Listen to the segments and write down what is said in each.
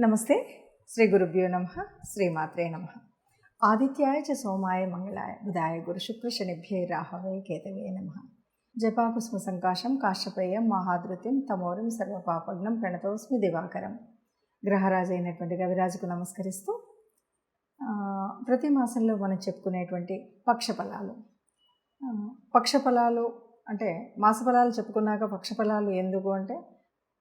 నమస్తే. శ్రీ గురుభ్యో నమ. శ్రీమాత్రే నమ. ఆదిత్యాయ చ సోమాయ మంగళాయ బుధాయ గురు శుక్ర శనిభ్యే రాహవే కేతవే నమ. జపాకుస్మ సంకాశం కాశ్యపేయం మహాధృత్యం తమోరం సర్వపాపగ్నం ప్రణతోస్మి దివాకరం. గ్రహరాజు అయినటువంటి కవిరాజుకు నమస్కరిస్తూ ప్రతి మాసంలో మనం చెప్పుకునేటువంటి పక్షఫలాలు. పక్షఫలాలు అంటే మాసఫలాలు చెప్పుకున్నాక పక్షఫలాలు ఎందుకు అంటే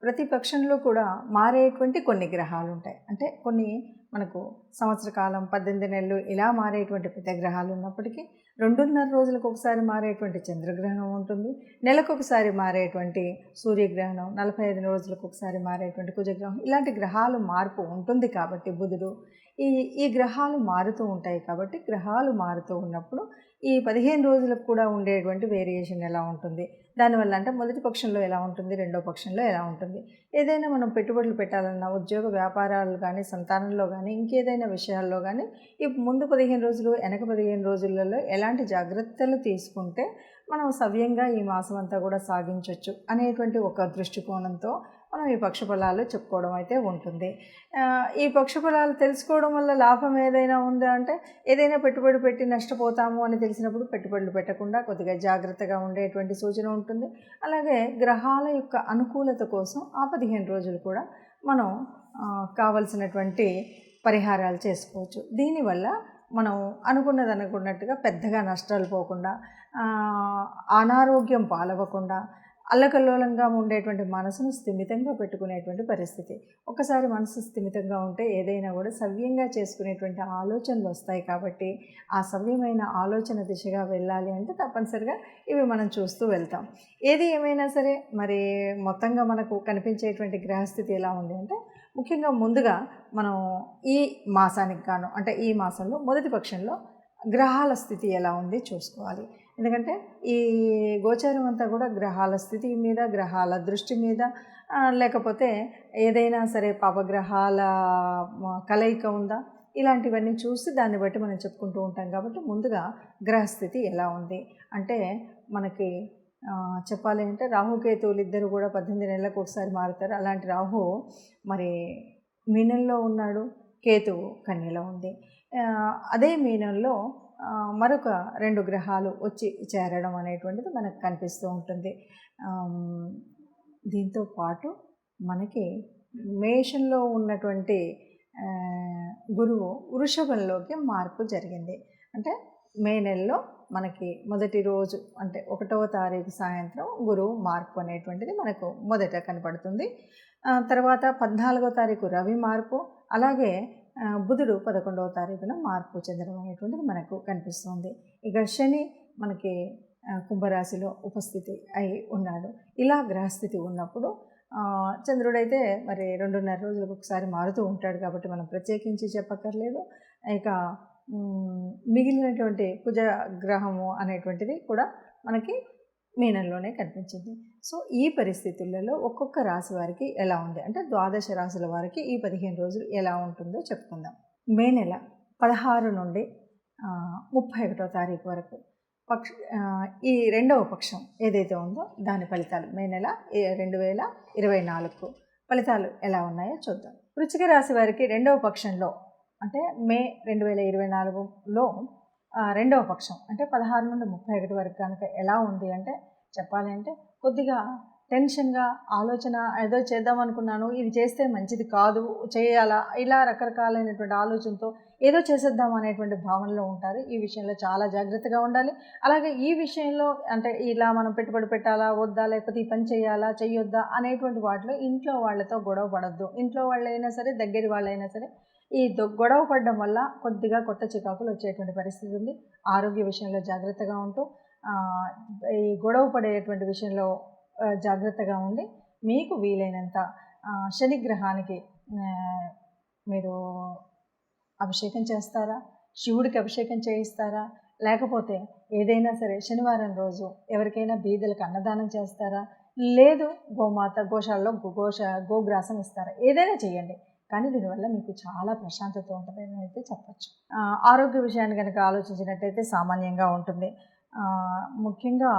ప్రతి పక్షంలో కూడా మారేటువంటి కొన్ని గ్రహాలు ఉంటాయి అంటే కొన్ని మనకు సంవత్సర కాలం పద్దెనిమిది నెలలు ఇలా మారేటువంటి పెద్ద గ్రహాలు ఉన్నప్పటికీ రెండున్నర రోజులకు ఒకసారి మారేటువంటి చంద్రగ్రహణం ఉంటుంది. నెలకు ఒకసారి మారేటువంటి సూర్యగ్రహణం నలభై ఐదు రోజులకు ఒకసారి మారేటువంటి కుజగ్రహం ఇలాంటి గ్రహాలు మార్పు ఉంటుంది కాబట్టి బుధుడు ఈ ఈ గ్రహాలు మారుతూ ఉంటాయి కాబట్టి గ్రహాలు మారుతూ ఉన్నప్పుడు ఈ పదిహేను రోజులకు కూడా ఉండేటువంటి వేరియేషన్ ఎలా ఉంటుంది? దానివల్ల అంటే మొదటి పక్షంలో ఎలా ఉంటుంది? రెండో పక్షంలో ఎలా ఉంటుంది? ఏదైనా మనం పెట్టుబడులు పెట్టాలన్నా ఉద్యోగ వ్యాపారాలు కానీ సంతానంలో కానీ ఇంకేదైనా విషయాల్లో కానీ ఈ ముందు పదిహేను రోజులు వెనక పదిహేను రోజులలో ఎలాంటి జాగ్రత్తలు తీసుకుంటే మనం సవ్యంగా ఈ మాసం అంతా కూడా సాగించవచ్చు అనేటువంటి ఒక దృష్టికోణంతో మనం ఈ పక్షఫలాలు చెప్పుకోవడం అయితే ఉంటుంది. ఈ ఈ పక్షఫలాలు తెలుసుకోవడం వల్ల లాభం ఏదైనా ఉందా అంటే ఏదైనా పెట్టుబడి పెట్టి నష్టపోతాము అని తెలిసినప్పుడు పెట్టుబడులు పెట్టకుండా కొద్దిగా జాగ్రత్తగా ఉండేటువంటి సూచన ఉంటుంది. అలాగే గ్రహాల యొక్క అనుకూలత కోసం ఆ పదిహేను రోజులు కూడా మనం కావలసినటువంటి పరిహారాలు చేసుకోవచ్చు. దీనివల్ల మనం అనుకున్నది అనుకున్నట్టుగా పెద్దగా నష్టాలు పోకుండా అనారోగ్యం పాలవ్వకుండా అల్లకల్లోలంగా ఉండేటువంటి మనసును స్థిమితంగా పెట్టుకునేటువంటి పరిస్థితి. ఒకసారి మనసు స్థిమితంగా ఉంటే ఏదైనా కూడా సవ్యంగా చేసుకునేటువంటి ఆలోచనలు వస్తాయి కాబట్టి ఆ సవ్యమైన ఆలోచన దిశగా వెళ్ళాలి అంటే తప్పనిసరిగా ఇవి మనం చూస్తూ వెళ్తాం. ఏది ఏమైనా సరే మరి మొత్తంగా మనకు కనిపించేటువంటి గ్రహస్థితి ఎలా ఉంది అంటే ముఖ్యంగా ముందుగా మనం ఈ మాసానికి గాను అంటే ఈ మాసంలో మొదటి పక్షంలో గ్రహాల స్థితి ఎలా ఉంది చూసుకోవాలి. ఎందుకంటే ఈ గోచారం అంతా కూడా గ్రహాల స్థితి మీద గ్రహాల దృష్టి మీద లేకపోతే ఏదైనా సరే పాపగ్రహాల కలయిక ఉందా? ఇలాంటివన్నీ చూసి దాన్ని బట్టి మనం చెప్పుకుంటూ ఉంటాం కాబట్టి ముందుగా గ్రహస్థితి ఎలా ఉంది? అంటే మనకి చెప్పాలి అంటే రాహుకేతువులు ఇద్దరు కూడా పద్దెనిమిది నెలలకు ఒకసారి మారుతారు. అలాంటి రాహు మరి మీనంలో ఉన్నాడు కేతువు కన్యలో ఉంది. అదే మీనంలో మరొక రెండు గ్రహాలు వచ్చి చేరడం అనేటువంటిది మనకు కనిపిస్తూ ఉంటుంది. దీంతో పాటు మనకి మేషంలో ఉన్నటువంటి గురువు వృషభంలోకి మార్పు జరిగింది. అంటే మే నెలలో మనకి మొదటి రోజు అంటే ఒకటవ తారీఖు సాయంత్రం గురువు మార్పు అనేటువంటిది మనకు మొదట కనపడుతుంది. తర్వాత పద్నాలుగో తారీఖు రవి మార్పు. అలాగే బుధుడు పదకొండవ తారీఖున మార్పు చెందడం అనేటువంటిది మనకు కనిపిస్తుంది. ఇక శని మనకి కుంభరాశిలో ఉపస్థితి అయి ఉన్నాడు. ఇలా గ్రహస్థితి ఉన్నప్పుడు చంద్రుడైతే మరి రెండున్నర రోజులకు ఒకసారి మారుతూ ఉంటాడు కాబట్టి మనం ప్రత్యేకించి చెప్పక్కర్లేదు. ఇక మిగిలినటువంటి కుజ గ్రహము అనేటువంటిది కూడా మనకి మీనంలోనే కనిపించింది. సో ఈ పరిస్థితులలో ఒక్కొక్క రాశి వారికి ఎలా ఉంది? అంటే ద్వాదశ రాశుల వారికి ఈ పదిహేను రోజులు ఎలా ఉంటుందో చెప్పుకుందాం. మే నెల పదహారు నుండి ముప్పై ఒకటో తారీఖు వరకు పక్ష ఈ రెండవ పక్షం ఏదైతే ఉందో దాని ఫలితాలు. మే నెల ఏ- రెండు వేల ఇరవై నాలుగు ఫలితాలు ఎలా ఉన్నాయో చూద్దాం. వృచ్చిక రాశి వారికి రెండవ పక్షంలో అంటే మే రెండు వేల ఇరవై నాలుగులో రెండవ పక్షం అంటే పదహారు నుండి ముప్పై ఒకటి వరకు కనుక ఎలా ఉంది అంటే చెప్పాలి అంటే కొద్దిగా టెన్షన్గా ఆలోచన ఏదో చేద్దాం అనుకున్నాను ఇది చేస్తే మంచిది కాదు చేయాలా ఇలా రకరకాలైనటువంటి ఆలోచనతో ఏదో చేసేద్దాం అనేటువంటి భావనలో ఉంటారు. ఈ విషయంలో చాలా జాగ్రత్తగా ఉండాలి. అలాగే ఈ విషయంలో అంటే ఇలా మనం పెట్టుబడి పెట్టాలా వద్దా లేకపోతే ఈ పని చేయాలా చేయొద్దా అనేటువంటి వాటిలో ఇంట్లో వాళ్ళతో గొడవ పడద్దు. ఇంట్లో వాళ్ళైనా సరే దగ్గరి వాళ్ళైనా సరే ఈ దొ- గొడవ పడడం వల్ల కొద్దిగా కొత్త చికాకులు వచ్చేటువంటి పరిస్థితి ఉంది. ఆరోగ్య విషయంలో జాగ్రత్తగా ఉంటూ ఈ గొడవ పడేటువంటి విషయంలో జాగ్రత్తగా ఉండి మీకు వీలైనంత శనిగ్రహానికి శని గ్రహానికి మీరు అభిషేకం చేస్తారా? శివుడికి అభిషేకం చేయిస్తారా? లేకపోతే ఏదైనా సరే శనివారం రోజు ఎవరికైనా బీదలకు అన్నదానం చేస్తారా? లేదు గోమాత గోశాలలో గో- గోశ గోగ్రాసం ఇస్తారా? ఏదైనా చేయండి. కానీ దీనివల్ల మీకు చాలా ప్రశాంతత ఉంటుంది అని అయితే చెప్పచ్చు. ఆరోగ్య విషయాన్ని కనుక ఆలోచించినట్టయితే సామాన్యంగా ఉంటుంది. ముఖ్యంగా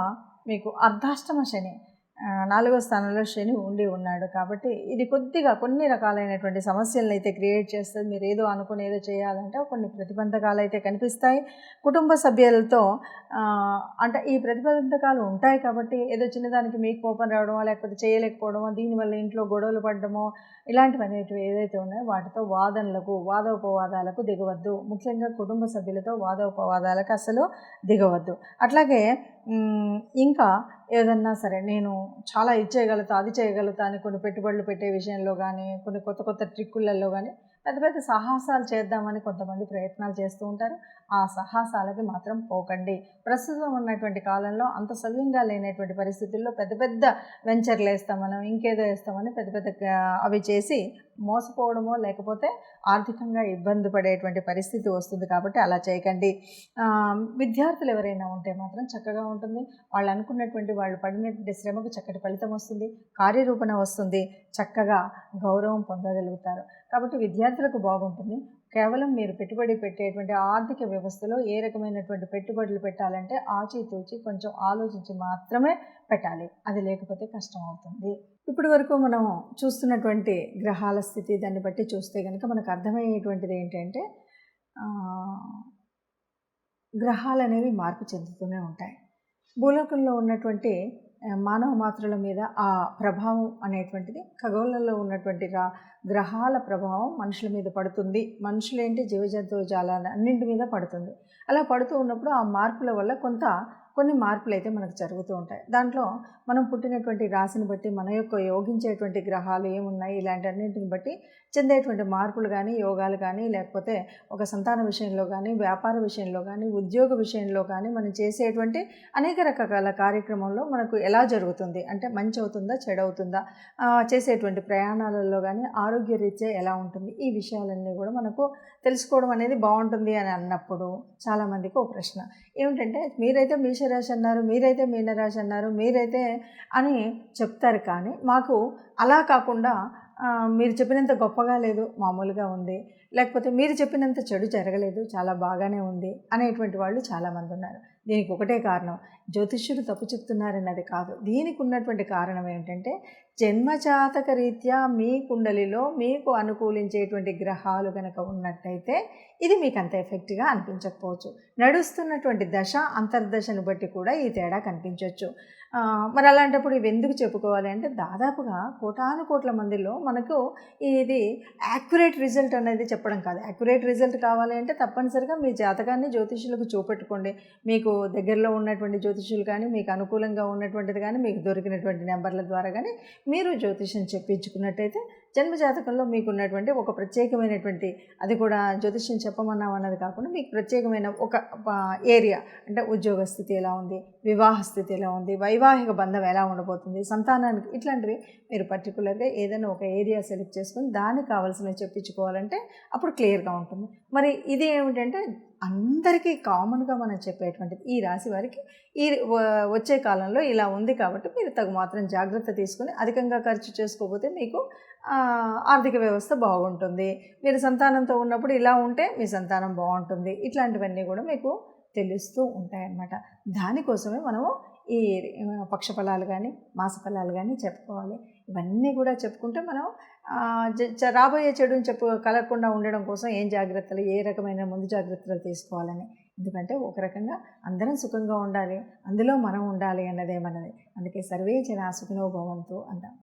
మీకు అర్ధాష్టమ శని నాలుగో స్థానంలో శని ఉండి ఉన్నాడు కాబట్టి ఇది కొద్దిగా కొన్ని రకాలైనటువంటి సమస్యలను అయితే క్రియేట్ చేస్తుంది. మీరు ఏదో అనుకుని ఏదో చేయాలంటే కొన్ని ప్రతిబంధకాలు అయితే కనిపిస్తాయి. కుటుంబ సభ్యులతో అంటే ఈ ప్రతిబంధకాలు ఉంటాయి కాబట్టి ఏదో చిన్నదానికి మీకు కోపం రావడమో లేకపోతే చేయలేకపోవడమో దీనివల్ల ఇంట్లో గొడవలు పడడమో ఇలాంటివి అనేటివి ఏదైతే ఉన్నాయో వాటితో వాదనలకు వాదోపవాదాలకు దిగవద్దు. ముఖ్యంగా కుటుంబ సభ్యులతో వాదోపవాదాలకు అసలు దిగవద్దు. అట్లాగే ఇంకా ఏదన్నా సరే నేను చాలా ఇది చేయగలుగుతా అది చేయగలుగుతా అని కొన్ని పెట్టుబడులు పెట్టే విషయంలో కానీ కొన్ని కొత్త కొత్త ట్రిక్కులలో కానీ పెద్ద పెద్ద సాహసాలు చేద్దామని కొంతమంది ప్రయత్నాలు చేస్తూ ఉంటారు. ఆ సాహసాలకి మాత్రం పోకండి. ప్రస్తుతం ఉన్నటువంటి కాలంలో అంత సవ్యంగా లేనటువంటి పరిస్థితుల్లో పెద్ద పెద్ద వెంచర్లు వేస్తామని ఇంకేదో వేస్తామని పెద్ద పెద్ద అవి చేసి మోసపోవడమో లేకపోతే ఆర్థికంగా ఇబ్బంది పడేటువంటి పరిస్థితి వస్తుంది కాబట్టి అలా చేయకండి. విద్యార్థులు ఎవరైనా ఉంటే మాత్రం చక్కగా ఉంటుంది. వాళ్ళు అనుకున్నటువంటి వాళ్ళు పడినటువంటి శ్రమకు చక్కటి ఫలితం వస్తుంది. కార్యరూపణ వస్తుంది. చక్కగా గౌరవం పొందగలుగుతారు. కాబట్టి విద్యార్థులకు బాగుంటుంది. కేవలం మీరు పెట్టుబడి పెట్టేటువంటి ఆర్థిక వ్యవస్థలో ఏ రకమైనటువంటి పెట్టుబడులు పెట్టాలంటే ఆచితూచి కొంచెం ఆలోచించి మాత్రమే పెట్టాలి. అది లేకపోతే కష్టం అవుతుంది. ఇప్పటి వరకు మనం చూస్తున్నటువంటి గ్రహాల స్థితి దాన్ని బట్టి చూస్తే కనుక మనకు అర్థమయ్యేటువంటిది ఏంటంటే గ్రహాలు అనేవి మార్పు చెందుతూనే ఉంటాయి. భూలోకంలో ఉన్నటువంటి మానవ మాత్రల మీద ఆ ప్రభావం అనేటువంటిది ఖగోళంలో ఉన్నటువంటి రా గ్రహాల ప్రభావం మనుషుల మీద పడుతుంది. మనుషులేంటి? జీవజంతువు జాలాన్ని అన్నింటి మీద పడుతుంది. అలా పడుతూ ఉన్నప్పుడు ఆ మార్పుల వల్ల కొంత కొన్ని మార్పులు అయితే మనకు జరుగుతూ ఉంటాయి. దాంట్లో మనం పుట్టినటువంటి రాశిని బట్టి మన యొక్క యోగించేటువంటి గ్రహాలు ఏమున్నాయి ఇలాంటి అన్నింటిని బట్టి చెందేటువంటి మార్పులు కానీ యోగాలు కానీ లేకపోతే ఒక సంతాన విషయంలో కానీ వ్యాపార విషయంలో కానీ ఉద్యోగ విషయంలో కానీ మనం చేసేటువంటి అనేక రకాల కార్యక్రమంలో మనకు ఎలా జరుగుతుంది? అంటే మంచి అవుతుందా చెడవుతుందా చేసేటువంటి ప్రయాణాలలో కానీ ఆరోగ్య రీత్యా ఎలా ఉంటుంది? ఈ విషయాలన్నీ కూడా మనకు తెలుసుకోవడం అనేది బాగుంటుంది అని అన్నప్పుడు చాలామందికి ఒక ప్రశ్న. ఏమిటంటే మీరైతే మేషరాశి అన్నారు మీరైతే మీనరాశి అన్నారు మీరైతే అని చెప్తారు. కానీ మాకు అలా కాకుండా మీరు చెప్పినంత గొప్పగా లేదు మామూలుగా ఉంది. లేకపోతే మీరు చెప్పినంత చెడు జరగలేదు చాలా బాగానే ఉంది అనేటువంటి వాళ్ళు చాలామంది ఉన్నారు. దీనికి ఒకటే కారణం. జ్యోతిష్యుడు తప్పు చెప్తున్నారన్నది కాదు. దీనికి ఉన్నటువంటి కారణం ఏంటంటే జన్మజాతక రీత్యా మీ కుండలిలో మీకు అనుకూలించేటువంటి గ్రహాలు కనుక ఉన్నట్టయితే ఇది మీకు అంత ఎఫెక్ట్గా అనిపించకపోవచ్చు. నడుస్తున్నటువంటి దశ అంతర్దశను బట్టి కూడా ఈ తేడా కనిపించవచ్చు మరి అలాంటప్పుడు ఇవి ఎందుకు చెప్పుకోవాలి అంటే దాదాపుగా కోటాను కోట్ల మందిలో మనకు ఇది యాక్యురేట్ రిజల్ట్ అనేది చెప్పడం కాదు. యాక్యురేట్ రిజల్ట్ కావాలి అంటే తప్పనిసరిగా మీ జాతకాన్ని జ్యోతిష్యులకు చూపెట్టుకోండి. మీకు దగ్గరలో ఉన్నటువంటి జ్యోతిష్యులు కానీ మీకు అనుకూలంగా ఉన్నటువంటిది కానీ మీకు దొరికినటువంటి నెంబర్ల ద్వారా కానీ మీరు జ్యోతిష్యం చెప్పించుకున్నట్టయితే జన్మ జాతకంలో మీకు ఉన్నటువంటి ఒక ప్రత్యేకమైనటువంటి అది కూడా జ్యోతిష్యం చెప్పమన్నాం అన్నది కాకుండా మీకు ప్రత్యేకమైన ఒక ఏరియా అంటే ఉద్యోగ స్థితి ఎలా ఉంది వివాహ స్థితి ఎలా ఉంది వైవాహిక బంధం ఎలా ఉండబోతుంది సంతానానికి ఇట్లాంటివి మీరు పర్టికులర్గా ఏదైనా ఒక ఏరియా సెలెక్ట్ చేసుకొని దానికి కావాల్సినవి చెప్పించుకోవాలంటే అప్పుడు క్లియర్గా ఉంటుంది. మరి ఇది ఏమిటంటే అందరికీ కామన్గా మనం చెప్పేటువంటిది. ఈ రాశి వారికి ఈ వ- వచ్చే కాలంలో ఇలా ఉంది కాబట్టి మీరు తగు మాత్రం జాగ్రత్త తీసుకొని అధికంగా ఖర్చు చేసుకోకపోతే మీకు ఆర్థిక వ్యవస్థ బాగుంటుంది. మీరు సంతానంతో ఉన్నప్పుడు ఇలా ఉంటే మీ సంతానం బాగుంటుంది. ఇట్లాంటివన్నీ కూడా మీకు తెలుస్తూ ఉంటాయన్నమాట. దానికోసమే మనము ఈ పక్షఫలాలు పక్ష ఫలాలు కానీ మాస ఫలాలు కానీ చెప్పుకోవాలి. ఇవన్నీ కూడా చెప్పుకుంటే మనం రాబోయే చెడుని చెప్పు కలగకుండా ఉండడం కోసం ఏం జాగ్రత్తలు ఏ రకమైన ముందు జాగ్రత్తలు తీసుకోవాలని. ఎందుకంటే ఒక రకంగా అందరం సుఖంగా ఉండాలి. అందులో మనం ఉండాలి అన్నదే మనది. అందుకే సర్వే జన సుఖినో భవంతు అంటాం.